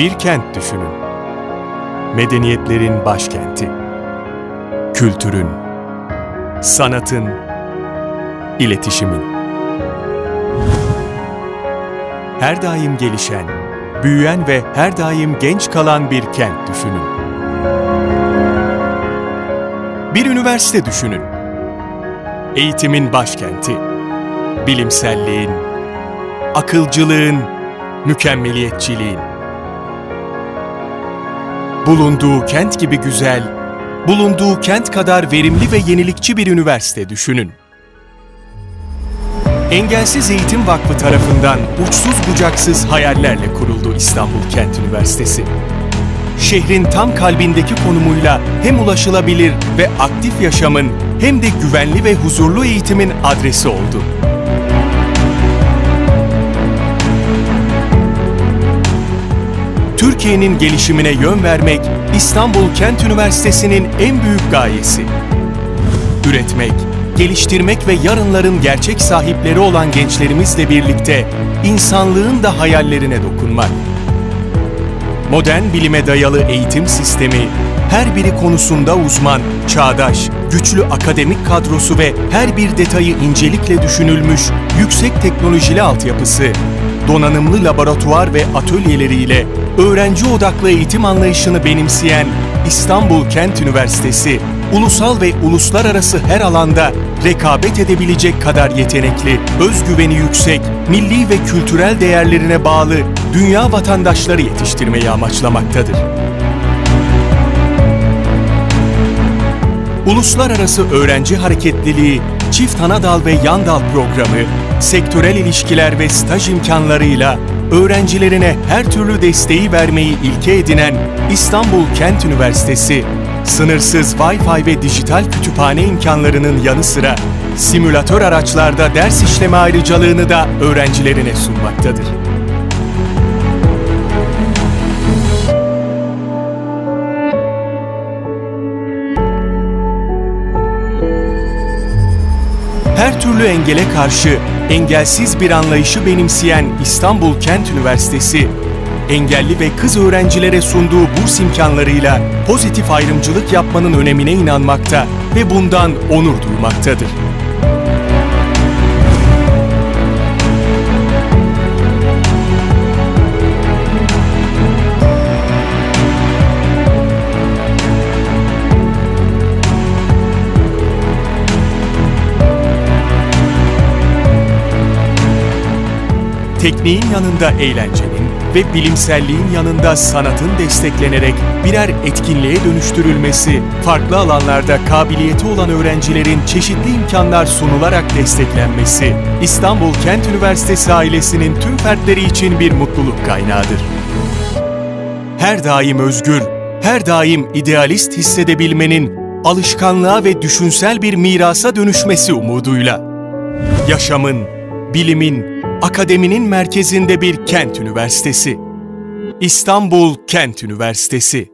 Bir kent düşünün. Medeniyetlerin başkenti. Kültürün, sanatın, iletişimin. Her daim gelişen, büyüyen ve her daim genç kalan bir kent düşünün. Bir üniversite düşünün. Eğitimin başkenti. Bilimselliğin, akılcılığın, mükemmeliyetçiliğin. Bulunduğu kent gibi güzel, bulunduğu kent kadar verimli ve yenilikçi bir üniversite düşünün. Engelsiz Eğitim Vakfı tarafından uçsuz bucaksız hayallerle kuruldu İstanbul Kent Üniversitesi. Şehrin tam kalbindeki konumuyla hem ulaşılabilir ve aktif yaşamın hem de güvenli ve huzurlu eğitimin adresi oldu. Türkiye'nin gelişimine yön vermek İstanbul Kent Üniversitesi'nin en büyük gayesi. Üretmek, geliştirmek ve yarınların gerçek sahipleri olan gençlerimizle birlikte insanlığın da hayallerine dokunmak. Modern bilime dayalı eğitim sistemi, her biri konusunda uzman, çağdaş, güçlü akademik kadrosu ve her bir detayı incelikle düşünülmüş yüksek teknolojili altyapısı, donanımlı laboratuvar ve atölyeleriyle öğrenci odaklı eğitim anlayışını benimseyen İstanbul Kent Üniversitesi, ulusal ve uluslararası her alanda rekabet edebilecek kadar yetenekli, özgüveni yüksek, milli ve kültürel değerlerine bağlı dünya vatandaşları yetiştirmeyi amaçlamaktadır. Uluslararası öğrenci hareketliliği, çift ana dal ve yan dal programı, sektörel ilişkiler ve staj imkanlarıyla öğrencilerine her türlü desteği vermeyi ilke edinen İstanbul Kent Üniversitesi, sınırsız Wi-Fi ve dijital kütüphane imkanlarının yanı sıra simülatör araçlarda ders işleme ayrıcalığını da öğrencilerine sunmaktadır. her türlü engele karşı engelsiz bir anlayışı benimseyen İstanbul Kent Üniversitesi, engelli ve kız öğrencilere sunduğu burs imkanlarıyla pozitif ayrımcılık yapmanın önemine inanmakta ve bundan onur duymaktadır. Tekniğin yanında eğlencenin ve bilimselliğin yanında sanatın desteklenerek birer etkinliğe dönüştürülmesi, farklı alanlarda kabiliyeti olan öğrencilerin çeşitli imkanlar sunularak desteklenmesi, İstanbul Kent Üniversitesi ailesinin tüm fertleri için bir mutluluk kaynağıdır. Her daim özgür, her daim idealist hissedebilmenin alışkanlığa ve düşünsel bir mirasa dönüşmesi umuduyla. Yaşamın, bilimin, akademinin merkezinde bir kent üniversitesi. İstanbul Kent Üniversitesi.